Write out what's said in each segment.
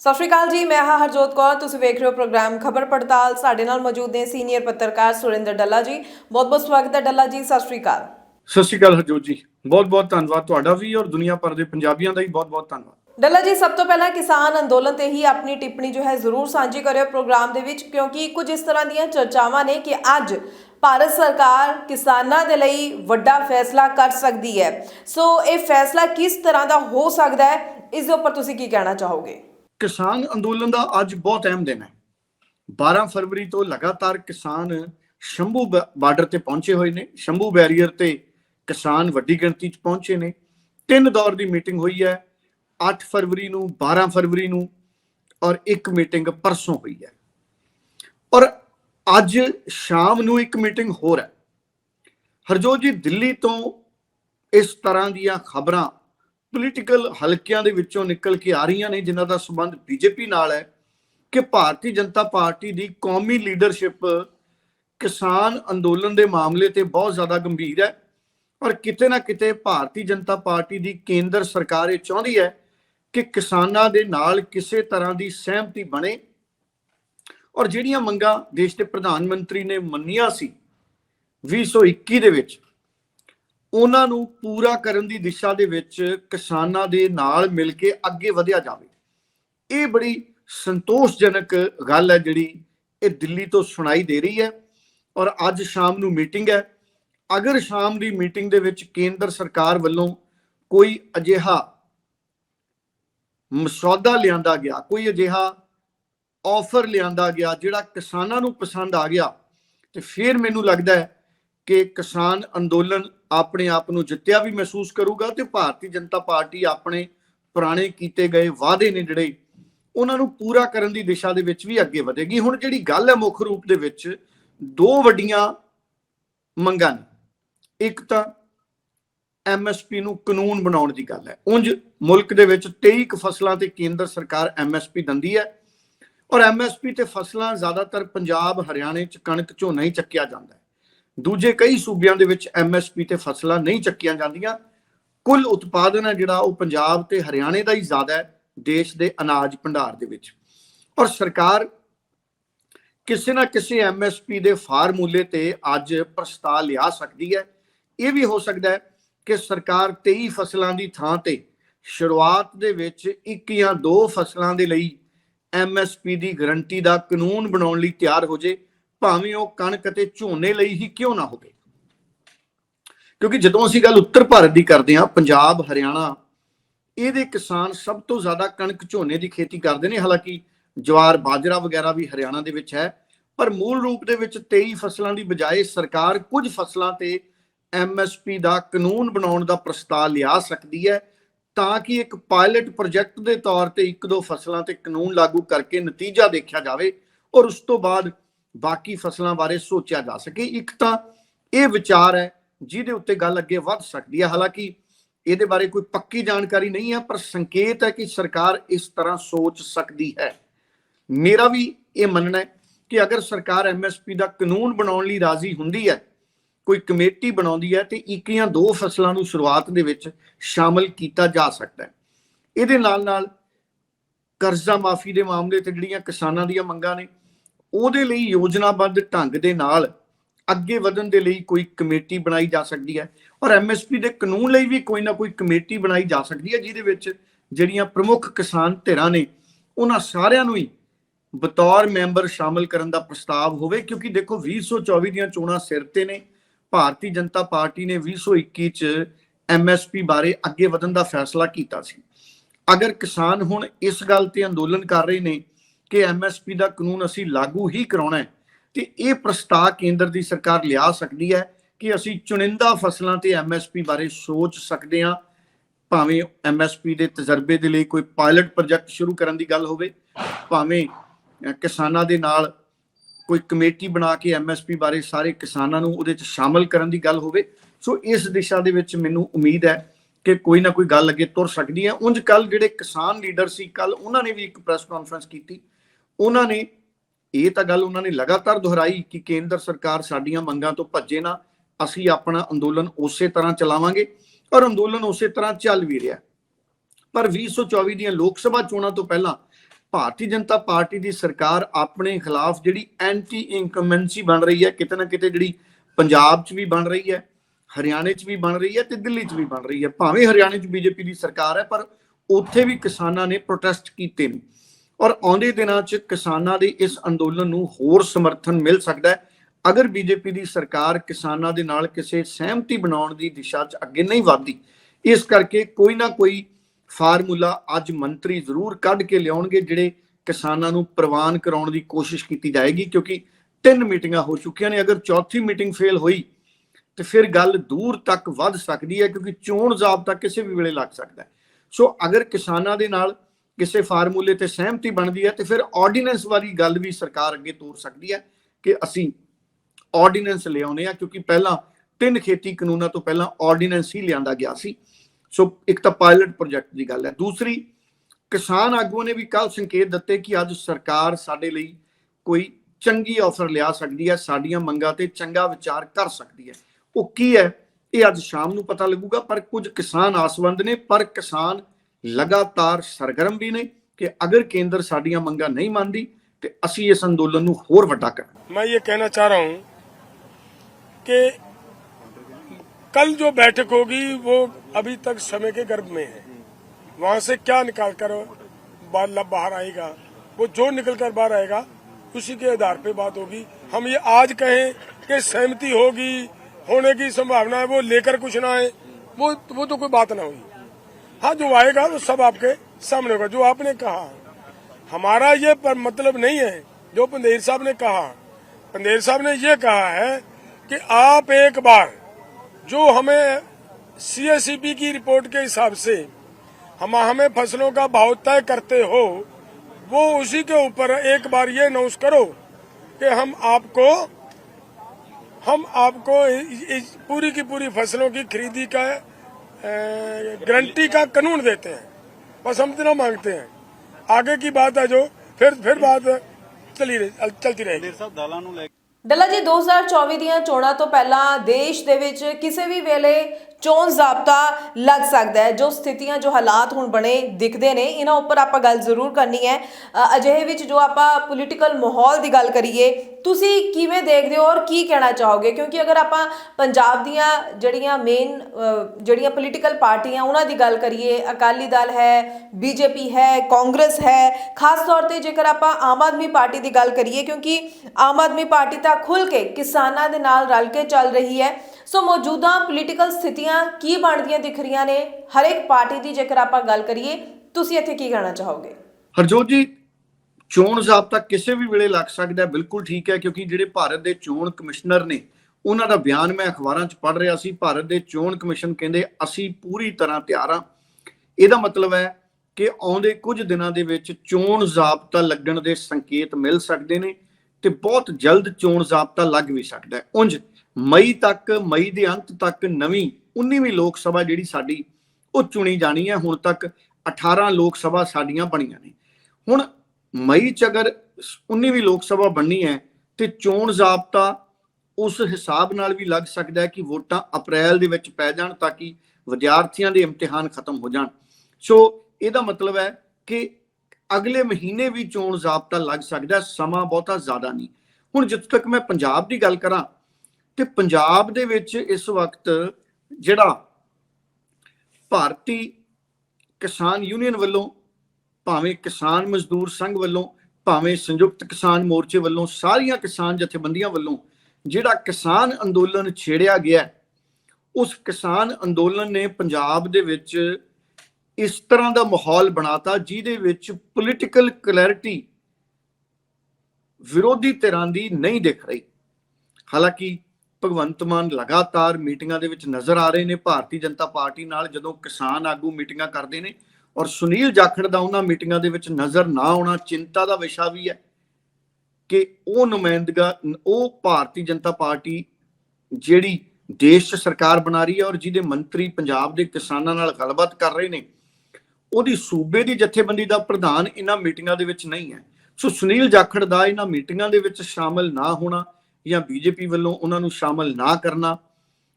ਸਤਿ ਸ਼੍ਰੀ ਅਕਾਲ ਜੀ ਮੈਂ ਹਾਂ ਹਰਜੋਤ ਕੌਰ। ਤੁਸੀਂ ਵੇਖ ਰਹੇ ਹੋ ਪ੍ਰੋਗਰਾਮ ਖਬਰ ਪੜਤਾਲ। ਸਾਡੇ ਨਾਲ ਮੌਜੂਦ ਨੇ ਸੀਨੀਅਰ ਪੱਤਰਕਾਰ ਸੁਰਿੰਦਰ ਡੱਲਾ ਜੀ। ਬਹੁਤ ਬਹੁਤ ਸਵਾਗਤ ਹੈ ਡੱਲਾ ਜੀ ਸਤਿ ਸ਼੍ਰੀ ਅਕਾਲ। ਸਤਿ ਸ਼੍ਰੀ ਅਕਾਲ ਹਰਜੋਤ ਜੀ। ਬਹੁਤ ਬਹੁਤ ਧੰਨਵਾਦ ਤੁਹਾਡਾ ਵੀ ਔਰ ਦੁਨੀਆ ਭਰ ਦੇ ਪੰਜਾਬੀਆਂ ਦਾ ਵੀ ਬਹੁਤ ਬਹੁਤ ਧੰਨਵਾਦ। ਡੱਲਾ ਜੀ ਸਭ ਤੋਂ ਪਹਿਲਾਂ ਕਿਸਾਨ ਅੰਦੋਲਨ ਤੇ ਹੀ ਆਪਣੀ ਟਿੱਪਣੀ ਜੋ ਹੈ ਜ਼ਰੂਰ ਸਾਂਝੀ ਕਰਿਓ ਪ੍ਰੋਗਰਾਮ ਦੇ ਵਿੱਚ ਕਿਉਂਕਿ ਕੁਝ ਇਸ ਤਰ੍ਹਾਂ ਦੀਆਂ ਚਰਚਾਵਾਂ ਨੇ ਕਿ ਅੱਜ ਭਾਰਤ ਸਰਕਾਰ ਕਿਸਾਨਾਂ ਦੇ ਲਈ ਵੱਡਾ ਫੈਸਲਾ ਕਰ ਸਕਦੀ ਹੈ। ਸੋ ਇਹ ਫੈਸਲਾ ਕਿਸ ਤਰ੍ਹਾਂ ਦਾ ਹੋ ਸਕਦਾ ਹੈ ਇਸ ਦੇ ਉੱਪਰ ਤੁਸੀਂ ਕੀ ਕਹਿਣਾ ਚਾਹੋਗੇ? ਕਿਸਾਨ ਅੰਦੋਲਨ ਦਾ ਅੱਜ ਬਹੁਤ ਅਹਿਮ ਦਿਨ ਹੈ। 12 ਫਰਵਰੀ ਤੋਂ ਲਗਾਤਾਰ ਕਿਸਾਨ ਸ਼ੰਭੂ ਬ- ਬਾਰਡਰ ਤੇ ਪਹੁੰਚੇ ਹੋਏ ਨੇ। ਸ਼ੰਭੂ ਬੈਰੀਅਰ ਤੇ ਕਿਸਾਨ ਵੱਡੀ ਗਿਣਤੀ 'ਚ ਪਹੁੰਚੇ ਨੇ। ਤਿੰਨ ਦੌਰ ਦੀ ਮੀਟਿੰਗ ਹੋਈ ਹੈ। 8 ਫਰਵਰੀ ਨੂੰ 12 ਫਰਵਰੀ ਨੂੰ ਔਰ ਇੱਕ ਮੀਟਿੰਗ ਪਰਸੋਂ ਹੋਈ ਹੈ। ਔਰ ਅੱਜ ਸ਼ਾਮ ਨੂੰ ਇੱਕ ਮੀਟਿੰਗ ਹੋਰ ਹੈ। ਹਰਜੋਤ ਜੀ, ਦਿੱਲੀ ਤੋਂ ਇਸ ਤਰ੍ਹਾਂ ਦੀਆਂ ਖਬਰਾਂ ਪੋਲੀਟੀਕਲ ਹਲਕਿਆਂ ਦੇ ਵਿੱਚੋਂ ਨਿਕਲ ਕੇ ਆ ਰਹੀਆਂ ਨੇ, ਜਿਨ੍ਹਾਂ ਦਾ ਸੰਬੰਧ ਬੀਜੇਪੀ ਨਾਲ ਹੈ, ਕਿ ਭਾਰਤੀ ਜਨਤਾ ਪਾਰਟੀ ਦੀ ਕੌਮੀ ਲੀਡਰਸ਼ਿਪ ਕਿਸਾਨ ਅੰਦੋਲਨ ਦੇ ਮਾਮਲੇ ਤੇ ਬਹੁਤ ਜ਼ਿਆਦਾ ਗੰਭੀਰ ਹੈ। ਔਰ ਕਿਤੇ ਨਾ ਕਿਤੇ ਭਾਰਤੀ ਜਨਤਾ ਪਾਰਟੀ ਦੀ ਕੇਂਦਰ ਸਰਕਾਰ ਇਹ ਚਾਹੁੰਦੀ ਹੈ ਕਿ ਕਿਸਾਨਾਂ ਦੇ ਨਾਲ ਕਿਸੇ ਤਰ੍ਹਾਂ ਦੀ ਸਹਿਮਤੀ ਬਣੇ। ਔਰ ਜਿਹੜੀਆਂ ਮੰਗਾਂ ਦੇਸ਼ ਦੇ ਪ੍ਰਧਾਨ ਮੰਤਰੀ ਨੇ ਮੰਨੀਆਂ ਸੀ 2021 ਦੇ ਵਿੱਚ ਉਹਨਾਂ ਨੂੰ ਪੂਰਾ ਕਰਨ ਦੀ ਦਿਸ਼ਾ ਦੇ ਵਿੱਚ ਕਿਸਾਨਾਂ ਦੇ ਨਾਲ ਮਿਲ ਕੇ ਅੱਗੇ ਵਧਿਆ ਜਾਵੇ। ਇਹ ਬੜੀ ਸੰਤੋਸ਼ਜਨਕ ਗੱਲ ਹੈ ਜਿਹੜੀ ਇਹ ਦਿੱਲੀ ਤੋਂ ਸੁਣਾਈ ਦੇ ਰਹੀ ਹੈ ਔਰ ਅੱਜ ਸ਼ਾਮ ਨੂੰ ਮੀਟਿੰਗ ਹੈ। ਅਗਰ ਸ਼ਾਮ ਦੀ ਮੀਟਿੰਗ ਦੇ ਵਿੱਚ ਕੇਂਦਰ ਸਰਕਾਰ ਵੱਲੋਂ ਕੋਈ ਅਜਿਹਾ ਮਸੌਦਾ ਲਿਆਂਦਾ ਗਿਆ, ਕੋਈ ਅਜਿਹਾ ਆਫਰ ਲਿਆਂਦਾ ਗਿਆ ਜਿਹੜਾ ਕਿਸਾਨਾਂ ਨੂੰ ਪਸੰਦ ਆ ਗਿਆ, ਤੇ ਫਿਰ ਮੈਨੂੰ ਲੱਗਦਾ ਹੈ ਕਿ ਕਿਸਾਨ ਅੰਦੋਲਨ ਆਪਣੇ ਆਪ ਨੂੰ ਜਿੱਤਿਆ ਵੀ ਮਹਿਸੂਸ ਕਰੂਗਾ ਤੇ ਭਾਰਤੀ ਜਨਤਾ ਪਾਰਟੀ ਆਪਣੇ ਪੁਰਾਣੇ ਕੀਤੇ ਗਏ ਵਾਅਦੇ ਨੇ ਜਿਹੜੇ ਉਹਨਾਂ ਨੂੰ ਪੂਰਾ ਕਰਨ ਦੀ ਦਿਸ਼ਾ ਦੇ ਵਿੱਚ ਵੀ ਅੱਗੇ ਵਧੇਗੀ। ਹੁਣ ਜਿਹੜੀ ਗੱਲ ਹੈ ਮੁੱਖ ਰੂਪ ਦੇ ਵਿੱਚ, ਦੋ ਵੱਡੀਆਂ ਮੰਗਾਂ ਨੇ। ਇੱਕ ਤਾਂ ਐਮਐਸਪੀ ਨੂੰ ਕਾਨੂੰਨ ਬਣਾਉਣ ਦੀ ਗੱਲ ਹੈ। ਉਂਝ ਮੁਲਕ ਦੇ ਵਿੱਚ 23 ਕੁ ਫਸਲਾਂ ਤੇ ਕੇਂਦਰ ਸਰਕਾਰ ਐਮਐਸਪੀ ਦਿੰਦੀ ਹੈ ਔਰ ਐਮਐਸਪੀ ਤੇ ਫਸਲਾਂ ਜ਼ਿਆਦਾਤਰ ਪੰਜਾਬ, ਹਰਿਆਣੇ ਚ ਕਣਕ ਝੋਨਾ ਹੀ ਚੱਕਿਆ ਜਾਂਦਾ ਹੈ। ਦੂਜੇ ਕਈ ਸੂਬਿਆਂ ਦੇ ਵਿੱਚ ਐਮਐਸਪੀ ਤੇ ਫਸਲਾਂ ਨਹੀਂ ਚੱਕੀਆਂ ਜਾਂਦੀਆਂ। ਕੁੱਲ ਉਤਪਾਦਨ ਹੈ ਜਿਹੜਾ ਉਹ ਪੰਜਾਬ ਤੇ ਹਰਿਆਣੇ ਦਾ ਹੀ ਜ਼ਿਆਦਾ ਹੈ, ਦੇਸ਼ ਦੇ ਅਨਾਜ ਭੰਡਾਰ ਦੇ ਵਿੱਚ। ਔਰ ਸਰਕਾਰ ਕਿਸੇ ਨਾ ਕਿਸੇ ਐਮਐਸਪੀ ਦੇ ਫਾਰਮੂਲੇ ਤੇ ਅੱਜ ਪ੍ਰਸਤਾਵ ਲਿਆ ਸਕਦੀ ਹੈ। ਇਹ ਵੀ ਹੋ ਸਕਦਾ ਹੈ ਕਿ ਸਰਕਾਰ 23 ਫਸਲਾਂ ਦੀ ਥਾਂ ਤੇ ਸ਼ੁਰੂਆਤ ਦੇ ਵਿੱਚ ਇੱਕ ਜਾਂ ਦੋ ਫਸਲਾਂ ਦੇ ਲਈ ਐਮਐਸਪੀ ਦੀ ਗਾਰੰਟੀ ਦਾ ਕਾਨੂੰਨ ਬਣਾਉਣ ਲਈ ਤਿਆਰ ਹੋ ਜੇ। ਭਾਵੇਂ ਉਹ ਕਣਕ ਅਤੇ ਝੋਨੇ ਲਈ ਹੀ ਕਿਉਂ ਨਾ ਹੋਵੇ। ਕਿਉਂਕਿ ਜਦੋਂ ਅਸੀਂ ਗੱਲ ਉੱਤਰ ਭਾਰਤ ਦੀ ਕਰਦੇ ਹਾਂ, ਪੰਜਾਬ, ਹਰਿਆਣਾ, ਇਹਦੇ ਕਿਸਾਨ ਸਭ ਤੋਂ ਜ਼ਿਆਦਾ ਕਣਕ ਝੋਨੇ ਦੀ ਖੇਤੀ ਕਰਦੇ ਨੇ। ਹਾਲਾਂਕਿ ਜਵਾਰ, ਬਾਜਰਾ ਵਗੈਰਾ ਵੀ ਹਰਿਆਣਾ ਦੇ ਵਿੱਚ ਹੈ, ਪਰ ਮੂਲ ਰੂਪ ਦੇ ਵਿੱਚ 23 ਫਸਲਾਂ ਦੀ ਬਜਾਏ ਸਰਕਾਰ ਕੁਝ ਫਸਲਾਂ ਤੇ ਐਮਐਸਪੀ ਦਾ ਕਾਨੂੰਨ ਬਣਾਉਣ ਦਾ ਪ੍ਰਸਤਾਵ ਲਿਆ ਸਕਦੀ ਹੈ, ਤਾਂ ਕਿ ਇੱਕ ਪਾਇਲਟ ਪ੍ਰੋਜੈਕਟ ਦੇ ਤੌਰ ਤੇ ਇੱਕ ਦੋ ਫਸਲਾਂ ਤੇ ਕਾਨੂੰਨ ਲਾਗੂ ਕਰਕੇ ਨਤੀਜਾ ਦੇਖਿਆ ਜਾਵੇ ਔਰ ਉਸ ਤੋਂ ਬਾਅਦ ਬਾਕੀ ਫਸਲਾਂ ਬਾਰੇ ਸੋਚਿਆ ਜਾ ਸਕੇ। ਇੱਕ ਤਾਂ ਇਹ ਵਿਚਾਰ ਹੈ, ਜਿਹਦੇ ਉੱਤੇ ਗੱਲ ਅੱਗੇ ਵੱਧ ਸਕਦੀ ਹੈ। ਹਾਲਾਂਕਿ ਇਹਦੇ ਬਾਰੇ ਕੋਈ ਪੱਕੀ ਜਾਣਕਾਰੀ ਨਹੀਂ ਹੈ, ਪਰ ਸੰਕੇਤ ਹੈ ਕਿ ਸਰਕਾਰ ਇਸ ਤਰ੍ਹਾਂ ਸੋਚ ਸਕਦੀ ਹੈ। ਮੇਰਾ ਵੀ ਇਹ ਮੰਨਣਾ ਹੈ ਕਿ ਅਗਰ ਸਰਕਾਰ ਐਮਐਸਪੀ ਦਾ ਕਾਨੂੰਨ ਬਣਾਉਣ ਲਈ ਰਾਜ਼ੀ ਹੁੰਦੀ ਹੈ, ਕੋਈ ਕਮੇਟੀ ਬਣਾਉਂਦੀ ਹੈ, ਤੇ ਇੱਕ ਜਾਂ ਦੋ ਫਸਲਾਂ ਨੂੰ ਸ਼ੁਰੂਆਤ ਦੇ ਵਿੱਚ ਸ਼ਾਮਲ ਕੀਤਾ ਜਾ ਸਕਦਾ ਹੈ। ਇਹਦੇ ਨਾਲ ਨਾਲ ਕਰਜ਼ਾ ਮਾਫੀ ਦੇ ਮਾਮਲੇ ਤੇ ਜਿਹੜੀਆਂ ਕਿਸਾਨਾਂ ਦੀਆਂ ਮੰਗਾਂ ਨੇ ਉਹਦੇ ਲਈ ਯੋਜਨਾਬੱਧ ਢੰਗ ਦੇ ਨਾਲ ਅੱਗੇ ਵਧਣ ਦੇ ਲਈ ਕੋਈ ਕਮੇਟੀ ਬਣਾਈ ਜਾ ਸਕਦੀ ਹੈ ਔਰ ਐਮਐਸਪੀ ਦੇ ਕਾਨੂੰਨ ਲਈ ਵੀ ਕੋਈ ਨਾ ਕੋਈ ਕਮੇਟੀ ਬਣਾਈ ਜਾ ਸਕਦੀ ਹੈ, ਜਿਹਦੇ ਵਿੱਚ ਜਿਹੜੀਆਂ ਪ੍ਰਮੁੱਖ ਕਿਸਾਨ ਧਿਰਾਂ ਨੇ, ਉਹਨਾਂ ਸਾਰਿਆਂ ਨੂੰ ਹੀ ਬਤੌਰ ਮੈਂਬਰ ਸ਼ਾਮਲ ਕਰਨ ਦਾ ਪ੍ਰਸਤਾਵ ਹੋਵੇ, ਕਿਉਂਕਿ ਦੇਖੋ 2024 ਦੀਆਂ ਚੋਣਾਂ ਸਿਰ ਤੇ ਨੇ, ਭਾਰਤੀ ਜਨਤਾ ਪਾਰਟੀ ਨੇ 2021 ਚ ਐਮਐਸਪੀ ਬਾਰੇ ਅੱਗੇ ਵਧਣ ਦਾ ਫੈਸਲਾ ਕੀਤਾ ਸੀ। ਅਗਰ ਕਿਸਾਨ ਹੁਣ ਇਸ ਗੱਲ ਤੇ ਅੰਦੋਲਨ ਕਰ ਰਹੇ ਨੇ ਕਿ ਐਮਐਸਪੀ ਦਾ ਕਾਨੂੰਨ ਅਸੀਂ ਲਾਗੂ ਹੀ ਕਰਾਉਣਾ ਹੈ ਤੇ ਇਹ ਪ੍ਰਸਤਾਵ ਕੇਂਦਰ ਦੀ ਸਰਕਾਰ ਲਿਆ ਸਕਦੀ ਹੈ ਕਿ ਅਸੀਂ ਚੁਣਿੰਦਾ ਫਸਲਾਂ ਤੇ ਐਮਐਸਪੀ ਬਾਰੇ ਸੋਚ ਸਕਦੇ ਹਾਂ, ਭਾਵੇਂ ਐਮਐਸਪੀ ਦੇ ਤਜਰਬੇ ਦੇ ਲਈ ਕੋਈ ਪਾਇਲਟ ਪ੍ਰੋਜੈਕਟ ਸ਼ੁਰੂ ਕਰਨ ਦੀ ਗੱਲ ਹੋਵੇ, ਭਾਵੇਂ ਕਿਸਾਨਾਂ ਦੇ ਨਾਲ ਕੋਈ ਕਮੇਟੀ ਬਣਾ ਕੇ ਐਮਐਸਪੀ ਬਾਰੇ ਸਾਰੇ ਕਿਸਾਨਾਂ ਨੂੰ ਉਹਦੇ ਚ ਸ਼ਾਮਲ ਕਰਨ ਦੀ ਗੱਲ ਹੋਵੇ। ਸੋ ਇਸ ਦਿਸ਼ਾ ਦੇ ਵਿੱਚ ਮੈਨੂੰ ਉਮੀਦ ਹੈ ਕਿ ਕੋਈ ਨਾ ਕੋਈ ਗੱਲ ਅੱਗੇ ਤੁਰ ਸਕਦੀ ਹੈ। ਉਂਝ ਕੱਲ ਜਿਹੜੇ ਕਿਸਾਨ ਲੀਡਰ ਸੀ ਕੱਲ ਉਹਨਾਂ ਨੇ ਵੀ ਇੱਕ ਪ੍ਰੈਸ ਕਾਨਫਰੰਸ ਕੀਤੀ ਉਹਨਾਂ ਨੇ, ਇਹ ਤਾਂ ਗੱਲ ਉਹਨਾਂ ਨੇ ਲਗਾਤਾਰ ਦੁਹਰਾਈ ਕਿ ਕੇਂਦਰ ਸਰਕਾਰ ਸਾਡੀਆਂ ਮੰਗਾਂ ਤੋਂ ਭੱਜੇ ਨਾ, ਅਸੀਂ ਆਪਣਾ ਅੰਦੋਲਨ ਉਸੇ ਤਰ੍ਹਾਂ ਚਲਾਵਾਂਗੇ ਔਰ ਅੰਦੋਲਨ ਉਸੇ ਤਰ੍ਹਾਂ ਚੱਲ ਵੀ ਰਿਹਾ। ਪਰ 2024 ਦੀਆਂ ਲੋਕ ਸਭਾ ਚੋਣਾਂ ਤੋਂ ਪਹਿਲਾਂ ਭਾਰਤੀ ਜਨਤਾ ਪਾਰਟੀ ਦੀ ਸਰਕਾਰ ਆਪਣੇ ਖਿਲਾਫ ਜਿਹੜੀ ਐਂਟੀ ਇਨਕਮਬੈਂਸੀ ਬਣ ਰਹੀ ਹੈ, ਕਿਤੇ ਨਾ ਕਿਤੇ ਜਿਹੜੀ ਪੰਜਾਬ 'ਚ ਵੀ ਬਣ ਰਹੀ ਹੈ, ਹਰਿਆਣੇ 'ਚ ਵੀ ਬਣ ਰਹੀ ਹੈ ਤੇ ਦਿੱਲੀ 'ਚ ਵੀ ਬਣ ਰਹੀ ਹੈ। ਭਾਵੇਂ ਹਰਿਆਣੇ 'ਚ ਬੀਜੇਪੀ ਦੀ ਸਰਕਾਰ ਹੈ, ਪਰ ਉੱਥੇ ਵੀ ਕਿਸਾਨਾਂ ਨੇ ਪ੍ਰੋਟੈਸਟ ਕੀਤੇ ਨੇ। ਔਰ ਆਉਂਦੇ ਦਿਨਾਂ 'ਚ ਕਿਸਾਨਾਂ ਦੇ ਇਸ ਅੰਦੋਲਨ ਨੂੰ ਹੋਰ ਸਮਰਥਨ ਮਿਲ ਸਕਦਾ ਹੈ। ਅਗਰ ਬੀਜੇਪੀ ਦੀ ਸਰਕਾਰ ਕਿਸਾਨਾਂ ਦੇ ਨਾਲ ਕਿਸੇ ਸਹਿਮਤੀ ਬਣਾਉਣ ਦੀ ਦਿਸ਼ਾ 'ਚ ਅੱਗੇ ਨਹੀਂ ਵਧਦੀ, ਇਸ ਕਰਕੇ ਕੋਈ ਨਾ ਕੋਈ ਫਾਰਮੂਲਾ ਅੱਜ ਮੰਤਰੀ ਜ਼ਰੂਰ ਕੱਢ ਕੇ ਲਿਆਉਣਗੇ, ਜਿਹੜੇ ਕਿਸਾਨਾਂ ਨੂੰ ਪ੍ਰਵਾਨ ਕਰਾਉਣ ਦੀ ਕੋਸ਼ਿਸ਼ ਕੀਤੀ ਜਾਏਗੀ, ਕਿਉਂਕਿ ਤਿੰਨ ਮੀਟਿੰਗਾਂ ਹੋ ਚੁੱਕੀਆਂ ਨੇ। ਅਗਰ ਚੌਥੀ ਮੀਟਿੰਗ ਫੇਲ ਹੋਈ, ਤੇ ਫਿਰ ਗੱਲ ਦੂਰ ਤੱਕ ਵੱਧ ਸਕਦੀ ਹੈ, ਕਿਉਂਕਿ ਚੋਣ ਜ਼ਾਬਤਾ ਕਿਸੇ ਵੀ ਵੇਲੇ ਲੱਗ ਸਕਦਾ ਹੈ। ਸੋ ਅਗਰ ਕਿਸਾਨਾਂ ਦੇ ਨਾਲ ਕਿਸੇ ਫਾਰਮੂਲੇ ਤੇ ਸਹਿਮਤੀ ਬਣਦੀ ਹੈ ਤੇ ਫਿਰ ਆਰਡੀਨੈਂਸ ਵਾਲੀ ਗੱਲ ਵੀ ਸਰਕਾਰ ਅੱਗੇ ਤੋਰ ਸਕਦੀ ਹੈ ਕਿ ਅਸੀਂ ਆਰਡੀਨੈਂਸ ਲਿਆਉਨੇ ਆ ਕਿਉਂਕਿ ਪਹਿਲਾਂ ਤਿੰਨ ਖੇਤੀ ਕਾਨੂੰਨਾਂ ਤੋਂ ਪਹਿਲਾਂ ਆਰਡੀਨੈਂਸ ਹੀ ਲਿਆਂਦਾ ਗਿਆ ਸੀ। ਸੋ ਇੱਕ ਤਾਂ ਪਾਇਲਟ ਪ੍ਰੋਜੈਕਟ ਦੀ ਗੱਲ ਹੈ। ਦੂਸਰੀ, ਕਿਸਾਨ ਆਗੂਆਂ ਨੇ ਵੀ ਕੱਲ ਸੰਕੇਤ ਦਿੱਤੇ ਕਿ ਅੱਜ ਸਰਕਾਰ ਸਾਡੇ ਲਈ ਕੋਈ ਚੰਗੀ ਆਫਰ ਲਿਆ ਸਕਦੀ ਹੈ, ਸਾਡੀਆਂ ਮੰਗਾਂ ਤੇ ਚੰਗਾ ਵਿਚਾਰ ਕਰ ਸਕਦੀ ਹੈ। ਉਹ ਕੀ ਹੈ? ਇਹ ਅੱਜ ਸ਼ਾਮ ਨੂੰ ਪਤਾ ਲੱਗੂਗਾ, ਪਰ ਕੁਝ ਕਿਸਾਨ ਆਸਵੰਦ ਨੇ, ਪਰ ਕਿਸਾਨ ਲਗਾਤਾਰ ਸਰਗਰਮ ਵੀ ਨੇ ਕਿ ਅਗਰ ਕੇਂਦਰ ਸਾਡੀਆਂ ਮੰਗਾਂ ਨਹੀਂ ਮੰਨਦੀ ਤੇ ਅਸੀਂ ਇਸ ਅੰਦੋਲਨ ਨੂੰ ਹੋਰ ਵੱਡਾ ਕਰਾਂਗੇ मैं ये कहना चाह रहा हूं कि कल जो बैठक होगी वो अभी तक समय के गर्भ में है वहां से क्या निकाल कर बाहर बाहर आएगा वो जो निकल कर बाहर आएगा उसी के आधार पे बात होगी हम ये आज कहें कि सहमति होगी होने की संभावना है वो लेकर कुछ ना आए वो वो तो कोई बात ना हुई हाँ जो आएगा वो सब आपके सामने होगा, जो आपने कहा। हमारा ये पर मतलब नहीं है, जो पंदेर साहब ने कहा। पंदेर साहब ने ये कहा है कि आप एक बार जो हमें सीएसईबी की रिपोर्ट के हिसाब से हम, हमें फ़सलों का भाव तय करते हो, वो उसी के ऊपर एक बार ये अनाउंस करो कि हम आपको हम आपको पूरी की पूरी फ़सलों की खरीदी का गारंटी का कानून देते हैं बस हम इतना मांगते हैं आगे की बात है जो फिर फिर बात चली रहे- चलती रहेगी ਸਾਹਿਬ ਦਾਲਾਂ ਨੂੰ ਲੈ ਡੱਲਾ ਜੀ 2024 ਦੀਆਂ ਚੋਣਾਂ ਤੋਂ ਪਹਿਲਾਂ ਦੇਸ਼ ਦੇ ਵਿੱਚ ਕਿਸੇ ਵੀ ਵੇਲੇ ਚੋਣ ਜ਼ਾਬਤਾ ਲੱਗ ਸਕਦਾ ਹੈ ਜੋ ਸਥਿਤੀਆਂ ਜੋ ਹਾਲਾਤ ਹੁਣ ਬਣੇ ਦਿਖਦੇ ਨੇ ਇਹਨਾਂ ਉੱਪਰ ਆਪਾਂ ਗੱਲ ਜ਼ਰੂਰ ਕਰਨੀ ਹੈ ਅ, ਅਜਿਹੇ ਵਿੱਚ ਜੋ ਆਪਾਂ ਪੋਲੀਟੀਕਲ ਮਾਹੌਲ ਦੀ ਗੱਲ ਕਰੀਏ ਤੁਸੀਂ ਕਿਵੇਂ ਦੇਖਦੇ ਹੋ ਔਰ ਕੀ ਕਹਿਣਾ ਚਾਹੋਗੇ? ਕਿਉਂਕਿ ਅਗਰ ਆਪਾਂ ਪੰਜਾਬ ਦੀਆਂ ਜਿਹੜੀਆਂ ਮੇਨ ਜਿਹੜੀਆਂ ਪੋਲੀਟੀਕਲ ਪਾਰਟੀਆਂ ਉਹਨਾਂ ਦੀ ਗੱਲ ਕਰੀਏ, ਅਕਾਲੀ ਦਲ ਹੈ, ਬੀਜੇਪੀ ਹੈ, ਕਾਂਗਰਸ ਹੈ, ਖਾਸ ਤੌਰ ਤੇ ਜੇਕਰ ਆਪਾਂ ਆਮ ਆਦਮੀ ਪਾਰਟੀ ਦੀ ਗੱਲ ਕਰੀਏ, ਕਿਉਂਕਿ ਆਮ ਆਦਮੀ ਪਾਰਟੀ ਤਾਂ ਖੁੱਲ ਕੇ ਕਿਸਾਨਾਂ ਦੇ ਨਾਲ ਰਲ ਕੇ ਚੱਲ ਰਹੀ ਹੈ। ਸੋ ਮੌਜੂਦਾ ਪੋਲੀਟੀਕਲ ਸਥਿਤੀਆਂ ਕੀ ਬਣਦੀਆਂ ਦਿਖ ਰਹੀਆਂ ਨੇ? ਹਰ ਇੱਕ ਪਾਰਟੀ ਦੀ ਜੇਕਰ ਆਪਾਂ ਗੱਲ ਕਰੀਏ, ਤੁਸੀਂ ਇੱਥੇ ਕੀ ਕਹਿਣਾ ਚਾਹੋਗੇ? ਹਰਜੋਤ ਜੀ ਚੋਣ ਜ਼ਾਬਤਾ ਕਿਸੇ ਵੀ ਵੇਲੇ ਲੱਗ ਸਕਦਾ ਹੈ, ਬਿਲਕੁਲ ਠੀਕ ਹੈ, ਕਿਉਂਕਿ ਜਿਹੜੇ ਭਾਰਤ ਦੇ ਚੋਣ ਕਮਿਸ਼ਨਰ ਨੇ, ਉਹਨਾਂ ਦਾ ਬਿਆਨ ਮੈਂ ਅਖਬਾਰਾਂ 'ਚ ਪੜ੍ਹ ਰਿਹਾ ਸੀ, ਭਾਰਤ ਦੇ ਚੋਣ ਕਮਿਸ਼ਨ ਕਹਿੰਦੇ ਅਸੀਂ ਪੂਰੀ ਤਰ੍ਹਾਂ ਤਿਆਰ ਹਾਂ। ਇਹਦਾ ਮਤਲਬ ਹੈ ਕਿ ਆਉਂਦੇ ਕੁਝ ਦਿਨਾਂ ਦੇ ਵਿੱਚ ਚੋਣ ਜ਼ਾਬਤਾ ਲੱਗਣ ਦੇ ਸੰਕੇਤ ਮਿਲ ਸਕਦੇ ਨੇ ਤੇ ਬਹੁਤ ਜਲਦ ਚੋਣ ਜ਼ਾਬਤਾ ਲੱਗ ਵੀ ਸਕਦਾ ਹੈ। ਉਂਝ ਮਈ ਤੱਕ, ਮਈ ਦੇ ਅੰਤ ਤੱਕ ਨਵੀਂ 19ਵੀਂ ਲੋਕ ਸਭਾ ਜਿਹੜੀ ਸਾਡੀ, ਉਹ ਚੁਣੀ ਜਾਣੀ ਹੈ। ਹੁਣ ਤੱਕ 18 ਲੋਕ ਸਭਾ ਸਾਡੀਆਂ ਬਣੀਆਂ ਨੇ। ਹੁਣ ਮਈ ਚ ਅਗਰ 19ਵੀਂ ਲੋਕ ਸਭਾ ਬਣਨੀ ਹੈ ਤੇ ਚੋਣ ਜ਼ਾਬਤਾ ਉਸ ਹਿਸਾਬ ਨਾਲ ਵੀ ਲੱਗ ਸਕਦਾ ਹੈ ਕਿ ਵੋਟਾਂ ਅਪ੍ਰੈਲ ਦੇ ਵਿੱਚ ਪੈ ਜਾਣ ਤਾਂ ਕਿ ਵਿਦਿਆਰਥੀਆਂ ਦੇ ਇਮਤਿਹਾਨ ਖਤਮ ਹੋ ਜਾਣ। ਸੋ ਇਹਦਾ ਮਤਲਬ ਹੈ ਕਿ ਅਗਲੇ ਮਹੀਨੇ ਵੀ ਚੋਣ ਜ਼ਾਬਤਾ ਲੱਗ ਸਕਦਾ, ਸਮਾਂ ਬਹੁਤਾ ਜ਼ਿਆਦਾ ਨਹੀਂ। ਹੁਣ ਜਿੱਥੇ ਤੱਕ ਮੈਂ ਪੰਜਾਬ ਦੀ ਗੱਲ ਕਰਾਂ ਤੇ ਪੰਜਾਬ ਦੇ ਵਿੱਚ ਇਸ ਵਕਤ ਜਿਹੜਾ ਭਾਰਤੀ ਕਿਸਾਨ ਯੂਨੀਅਨ ਵੱਲੋਂ ਭਾਵੇਂ ਕਿਸਾਨ ਮਜ਼ਦੂਰ ਸੰਘ ਵੱਲੋਂ, ਭਾਵੇਂ ਸੰਯੁਕਤ ਕਿਸਾਨ ਮੋਰਚੇ ਵੱਲੋਂ, ਸਾਰੀਆਂ ਕਿਸਾਨ ਜਥੇਬੰਦੀਆਂ ਵੱਲੋਂ ਜਿਹੜਾ ਕਿਸਾਨ ਅੰਦੋਲਨ ਛੇੜਿਆ ਗਿਆ ਉਸ ਕਿਸਾਨ ਅੰਦੋਲਨ ਨੇ ਪੰਜਾਬ ਦੇ ਵਿੱਚ ਇਸ ਤਰ੍ਹਾਂ ਦਾ ਮਾਹੌਲ ਬਣਾਤਾ ਜਿਹਦੇ ਵਿੱਚ ਪੋਲੀਟੀਕਲ ਕਲੈਰਿਟੀ ਵਿਰੋਧੀ ਧਿਰਾਂ ਦੀ ਨਹੀਂ ਦਿਖ ਰਹੀ। ਹਾਲਾਂਕਿ ਭਗਵੰਤ ਮਾਨ ਲਗਾਤਾਰ ਮੀਟਿੰਗਾਂ ਦੇ ਵਿੱਚ ਨਜ਼ਰ ਆ ਰਹੇ ਨੇ, ਭਾਰਤੀ ਜਨਤਾ ਪਾਰਟੀ ਨਾਲ ਜਦੋਂ ਕਿਸਾਨ ਆਗੂ ਮੀਟਿੰਗਾਂ ਕਰਦੇ ਨੇ ਔਰ ਸੁਨੀਲ ਜਾਖੜ ਦਾ ਉਹਨਾਂ ਮੀਟਿੰਗਾਂ ਦੇ ਵਿੱਚ ਨਜ਼ਰ ਨਾ ਆਉਣਾ ਚਿੰਤਾ ਦਾ ਵਿਸ਼ਾ ਵੀ ਹੈ ਕਿ ਉਹ ਨੁਮਾਇੰਦਗਾ, ਉਹ ਭਾਰਤੀ ਜਨਤਾ ਪਾਰਟੀ ਜਿਹੜੀ ਦੇਸ਼ 'ਚ ਸਰਕਾਰ ਬਣਾ ਰਹੀ ਹੈ ਔਰ ਜਿਹਦੇ ਮੰਤਰੀ ਪੰਜਾਬ ਦੇ ਕਿਸਾਨਾਂ ਨਾਲ ਗੱਲਬਾਤ ਕਰ ਰਹੇ ਨੇ, ਉਹਦੀ ਸੂਬੇ ਦੀ ਜਥੇਬੰਦੀ ਦਾ ਪ੍ਰਧਾਨ ਇਹਨਾਂ ਮੀਟਿੰਗਾਂ ਦੇ ਵਿੱਚ ਨਹੀਂ ਹੈ। ਸੋ ਸੁਨੀਲ ਜਾਖੜ ਦਾ ਇਹਨਾਂ ਮੀਟਿੰਗਾਂ ਦੇ ਵਿੱਚ ਸ਼ਾਮਲ ਨਾ ਹੋਣਾ ਜਾਂ ਬੀਜੇਪੀ ਵੱਲੋਂ ਉਹਨਾਂ ਨੂੰ ਸ਼ਾਮਲ ਨਾ ਕਰਨਾ,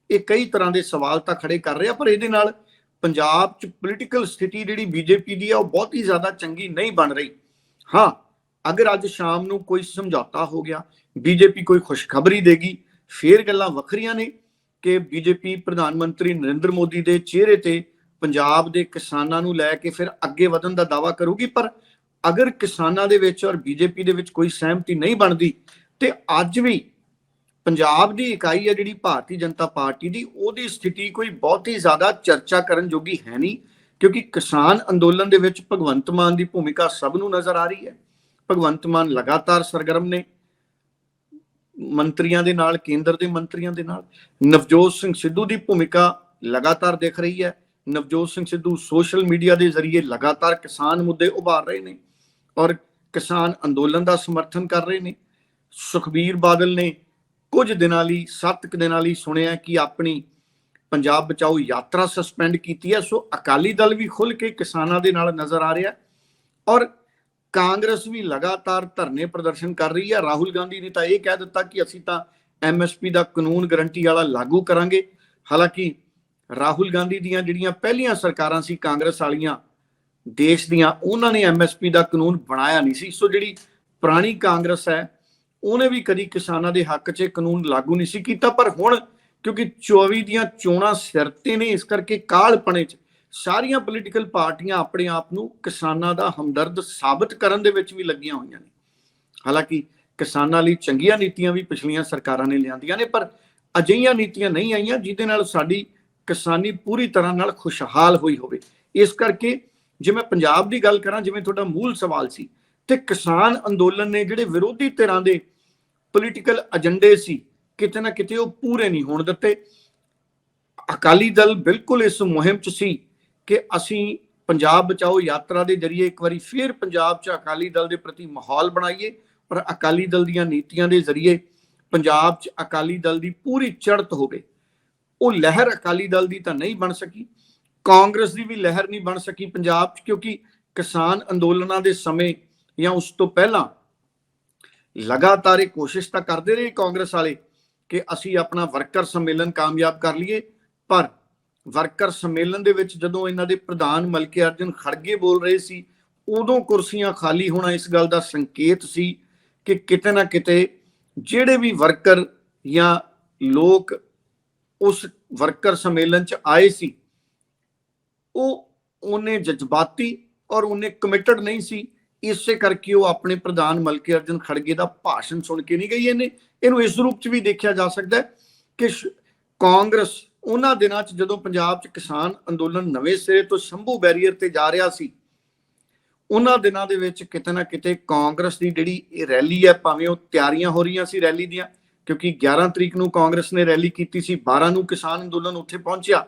ਇਹ ਕਈ ਤਰ੍ਹਾਂ ਦੇ ਸਵਾਲ ਤਾਂ ਖੜੇ ਕਰ ਰਿਹਾ, ਪਰ ਇਹਦੇ ਨਾਲ ਪੰਜਾਬ 'ਚ ਪੋਲੀਟੀਕਲ ਸਥਿਤੀ ਜਿਹੜੀ ਬੀਜੇਪੀ ਦੀ ਹੈ ਉਹ ਬਹੁਤ ਹੀ ਜ਼ਿਆਦਾ ਚੰਗੀ ਨਹੀਂ ਬਣ ਰਹੀ। ਹਾਂ, ਅਗਰ ਅੱਜ ਸ਼ਾਮ ਨੂੰ ਕੋਈ ਸਮਝੌਤਾ ਹੋ ਗਿਆ ਬੀਜੇਪੀ ਕੋਈ ਖੁਸ਼ਖਬਰੀ ਦੇਗੀ, ਫੇਰ ਗੱਲਾਂ ਵੱਖਰੀਆਂ ਨੇ ਕਿ ਬੀਜੇਪੀ ਪ੍ਰਧਾਨ ਮੰਤਰੀ ਨਰਿੰਦਰ ਮੋਦੀ ਦੇ ਚਿਹਰੇ ਤੇ ਪੰਜਾਬ ਦੇ ਕਿਸਾਨਾਂ ਨੂੰ ਲੈ ਕੇ ਫਿਰ ਅੱਗੇ ਵਧਣ ਦਾ ਦਾਵਾ ਕਰੂਗੀ, ਪਰ ਅਗਰ ਕਿਸਾਨਾਂ ਦੇ ਵਿੱਚ ਔਰ ਬੀਜੇਪੀ ਦੇ ਵਿੱਚ ਕੋਈ ਸਹਿਮਤੀ ਨਹੀਂ ਬਣਦੀ, ਤੇ ਅੱਜ ਵੀ ਪੰਜਾਬ ਦੀ ਇਕਾਈ ਹੈ ਜਿਹੜੀ ਭਾਰਤੀ ਜਨਤਾ ਪਾਰਟੀ ਦੀ, ਉਹਦੀ ਸਥਿਤੀ ਕੋਈ ਬਹੁਤੀ ਜ਼ਿਆਦਾ ਚਰਚਾ ਕਰਨ ਜੋਗੀ ਹੈ ਨਹੀਂ, ਕਿਉਂਕਿ ਕਿਸਾਨ ਅੰਦੋਲਨ ਦੇ ਵਿੱਚ ਭਗਵੰਤ ਮਾਨ ਦੀ ਭੂਮਿਕਾ ਸਭ ਨੂੰ ਨਜ਼ਰ ਆ ਰਹੀ ਹੈ। ਭਗਵੰਤ ਮਾਨ ਲਗਾਤਾਰ ਸਰਗਰਮ ਨੇ, ਮੰਤਰੀਆਂ ਦੇ ਨਾਲ, ਕੇਂਦਰ ਦੇ ਮੰਤਰੀਆਂ ਦੇ ਨਾਲ। ਨਵਜੋਤ ਸਿੰਘ ਸਿੱਧੂ ਦੀ ਭੂਮਿਕਾ ਲਗਾਤਾਰ ਦਿਖ ਰਹੀ ਹੈ। ਨਵਜੋਤ ਸਿੰਘ ਸਿੱਧੂ ਸੋਸ਼ਲ ਮੀਡੀਆ ਦੇ ਜ਼ਰੀਏ ਲਗਾਤਾਰ ਕਿਸਾਨ ਮੁੱਦੇ ਉਭਾਰ ਰਹੇ ਨੇ ਔਰ ਕਿਸਾਨ ਅੰਦੋਲਨ ਦਾ ਸਮਰਥਨ ਕਰ ਰਹੇ ਨੇ। ਸੁਖਬੀਰ ਬਾਦਲ ਨੇ ਕੁਝ ਦਿਨਾਂ ਲਈ 7 ਕੁ ਦਿਨਾਂ ਲਈ ਸੁਣਿਆ ਕਿ ਆਪਣੀ ਪੰਜਾਬ ਬਚਾਓ ਯਾਤਰਾ ਸਸਪੈਂਡ ਕੀਤੀ ਹੈ। ਸੋ ਅਕਾਲੀ ਦਲ ਵੀ ਖੁੱਲ ਕੇ ਕਿਸਾਨਾਂ ਦੇ ਨਾਲ ਨਜ਼ਰ ਆ ਰਿਹਾ ਔਰ ਕਾਂਗਰਸ ਵੀ ਲਗਾਤਾਰ ਧਰਨੇ ਪ੍ਰਦਰਸ਼ਨ ਕਰ ਰਹੀ ਹੈ। ਰਾਹੁਲ ਗਾਂਧੀ ਨੇ ਤਾਂ ਇਹ ਕਹਿ ਦਿੱਤਾ ਕਿ ਅਸੀਂ ਤਾਂ ਐਮਐਸਪੀ ਦਾ ਕਾਨੂੰਨ ਗਰੰਟੀ ਵਾਲਾ ਲਾਗੂ ਕਰਾਂਗੇ। ਹਾਲਾਂਕਿ ਰਾਹੁਲ ਗਾਂਧੀ ਦੀਆਂ ਜਿਹੜੀਆਂ ਪਹਿਲੀਆਂ ਸਰਕਾਰਾਂ ਸੀ, ਕਾਂਗਰਸ ਵਾਲੀਆਂ ਦੇਸ਼ ਦੀਆਂ, ਉਹਨਾਂ ਨੇ ਐਮਐਸਪੀ ਦਾ ਕਾਨੂੰਨ ਬਣਾਇਆ ਨਹੀਂ ਸੀ। ਸੋ ਜਿਹੜੀ ਪੁਰਾਣੀ ਕਾਂਗਰਸ ਹੈ ਉਹਨੇ ਵੀ ਕਦੀ ਕਿਸਾਨਾਂ ਦੇ ਹੱਕ 'ਚ ਇਹ ਕਾਨੂੰਨ ਲਾਗੂ ਨਹੀਂ ਸੀ ਕੀਤਾ, ਪਰ ਹੁਣ ਕਿਉਂਕਿ 24 ਦੀਆਂ ਚੋਣਾਂ ਸਿਰ ਤੇ ਨੇ, ਇਸ ਕਰਕੇ ਕਾਲਪਣੇ 'ਚ ਸਾਰੀਆਂ ਪੋਲੀਟੀਕਲ ਪਾਰਟੀਆਂ ਆਪਣੇ ਆਪ ਨੂੰ ਕਿਸਾਨਾਂ ਦਾ ਹਮਦਰਦ ਸਾਬਤ ਕਰਨ ਦੇ ਵਿੱਚ ਵੀ ਲੱਗੀਆਂ ਹੋਈਆਂ ਨੇ। ਹਾਲਾਂਕਿ ਕਿਸਾਨਾਂ ਲਈ ਚੰਗੀਆਂ ਨੀਤੀਆਂ ਵੀ ਪਿਛਲੀਆਂ ਸਰਕਾਰਾਂ ਨੇ ਲਿਆਂਦੀਆਂ ਨੇ, ਪਰ ਅਜਿਹੀਆਂ ਨੀਤੀਆਂ ਨਹੀਂ ਆਈਆਂ ਜਿਹਦੇ ਨਾਲ ਸਾਡੀ ਕਿਸਾਨੀ ਪੂਰੀ ਤਰ੍ਹਾਂ ਨਾਲ ਖੁਸ਼ਹਾਲ ਹੋਈ ਹੋਵੇ। ਇਸ ਕਰਕੇ ਜੇ ਮੈਂ ਪੰਜਾਬ ਦੀ ਗੱਲ ਕਰਾਂ, ਜਿਵੇਂ ਤੁਹਾਡਾ ਮੂਲ ਸਵਾਲ ਸੀ ਤੇ ਕਿਸਾਨ ਅੰਦੋਲਨ ਨੇ ਜਿਹੜੇ ਵਿਰੋਧੀ ਧਿਰਾਂ ਦੇ ਪੋਲੀਟੀਕਲ ਏਜੰਡੇ ਸੀ, ਕਿਤੇ ਨਾ ਕਿਤੇ ਉਹ ਪੂਰੇ ਨਹੀਂ ਹੋਣ ਦਿੱਤੇ। ਅਕਾਲੀ ਦਲ ਬਿਲਕੁਲ ਇਸ ਮੁਹਿੰਮ 'ਚ ਸੀ ਕਿ ਅਸੀਂ ਪੰਜਾਬ ਬਚਾਓ ਯਾਤਰਾ ਦੇ ਜਰੀਏ ਇੱਕ ਵਾਰੀ ਫੇਰ ਪੰਜਾਬ 'ਚ ਅਕਾਲੀ ਦਲ ਦੇ ਪ੍ਰਤੀ ਮਾਹੌਲ ਬਣਾਈਏ ਪਰ ਅਕਾਲੀ ਦਲ ਦੀਆਂ ਨੀਤੀਆਂ ਦੇ ਜ਼ਰੀਏ ਪੰਜਾਬ 'ਚ ਅਕਾਲੀ ਦਲ ਦੀ ਪੂਰੀ ਚੜ੍ਹਤ ਹੋਵੇ। ਉਹ ਲਹਿਰ ਅਕਾਲੀ ਦਲ ਦੀ ਤਾਂ ਨਹੀਂ ਬਣ ਸਕੀ, ਕਾਂਗਰਸ ਦੀ ਵੀ ਲਹਿਰ ਨਹੀਂ ਬਣ ਸਕੀ ਪੰਜਾਬ 'ਚ ਕਿਉਂਕਿ ਕਿਸਾਨ ਅੰਦੋਲਨਾਂ ਦੇ ਸਮੇਂ ਜਾਂ ਉਸ ਤੋਂ ਪਹਿਲਾਂ ਲਗਾਤਾਰ ਇਹ ਕੋਸ਼ਿਸ਼ ਤਾਂ ਕਰਦੇ ਰਹੇ ਕਾਂਗਰਸ ਵਾਲੇ ਕਿ ਅਸੀਂ ਆਪਣਾ ਵਰਕਰ ਸੰਮੇਲਨ ਕਾਮਯਾਬ ਕਰ ਲਈਏ, ਪਰ ਵਰਕਰ ਸੰਮੇਲਨ ਦੇ ਵਿੱਚ ਜਦੋਂ ਇਹਨਾਂ ਦੇ ਪ੍ਰਧਾਨ ਮਲਕੇ ਅਰਜਨ ਖੜਗੇ ਬੋਲ ਰਹੇ ਸੀ, ਉਦੋਂ ਕੁਰਸੀਆਂ ਖਾਲੀ ਹੋਣਾ ਇਸ ਗੱਲ ਦਾ ਸੰਕੇਤ ਸੀ ਕਿ ਕਿਤੇ ਨਾ ਕਿਤੇ ਜਿਹੜੇ ਵੀ ਵਰਕਰ ਜਾਂ ਲੋਕ ਉਸ ਵਰਕਰ ਸੰਮੇਲਨ ਚ ਆਏ ਸੀ, ਉਹ ਉਹਨੇ ਜਜ਼ਬਾਤੀ ਔਰ ਉਹਨੇ ਕਮਿਟਡ ਨਹੀਂ ਸੀ ਇਸੇ ਕਰਕੇ ਉਹ ਆਪਣੇ ਪ੍ਰਧਾਨ ਮਲਕੇ ਅਰਜਨ ਖੜਗੇ ਦਾ ਭਾਸ਼ਣ ਸੁਣ ਕੇ ਨਹੀਂ ਗਈ ਇਹਨੇ। ਇਹਨੂੰ ਇਸ ਰੂਪ ਚ ਵੀ ਦੇਖਿਆ ਜਾ ਸਕਦਾ ਕਿ ਕਾਂਗਰਸ ਉਹਨਾਂ ਦਿਨਾਂ ਚ ਜਦੋਂ ਪੰਜਾਬ ਚ ਕਿਸਾਨ ਅੰਦੋਲਨ ਨਵੇਂ ਸਿਰੇ ਤੋਂ ਸ਼ੰਭੂ ਬੈਰੀਅਰ ਤੇ ਜਾ ਰਿਹਾ ਸੀ, ਉਹਨਾਂ ਦਿਨਾਂ ਦੇ ਵਿੱਚ ਕਿਤੇ ਨਾ ਕਿਤੇ ਕਾਂਗਰਸ ਦੀ ਜਿਹੜੀ ਇਹ ਰੈਲੀ ਹੈ ਭਾਵੇਂ ਉਹ ਤਿਆਰੀਆਂ ਹੋ ਰਹੀਆਂ ਸੀ ਰੈਲੀ ਦੀਆਂ, ਕਿਉਂਕਿ 11 ਤਰੀਕ ਨੂੰ ਕਾਂਗਰਸ ਨੇ ਰੈਲੀ ਕੀਤੀ ਸੀ 12 ਨੂੰ ਕਿਸਾਨ ਅੰਦੋਲਨ ਉੱਥੇ ਪਹੁੰਚਿਆ।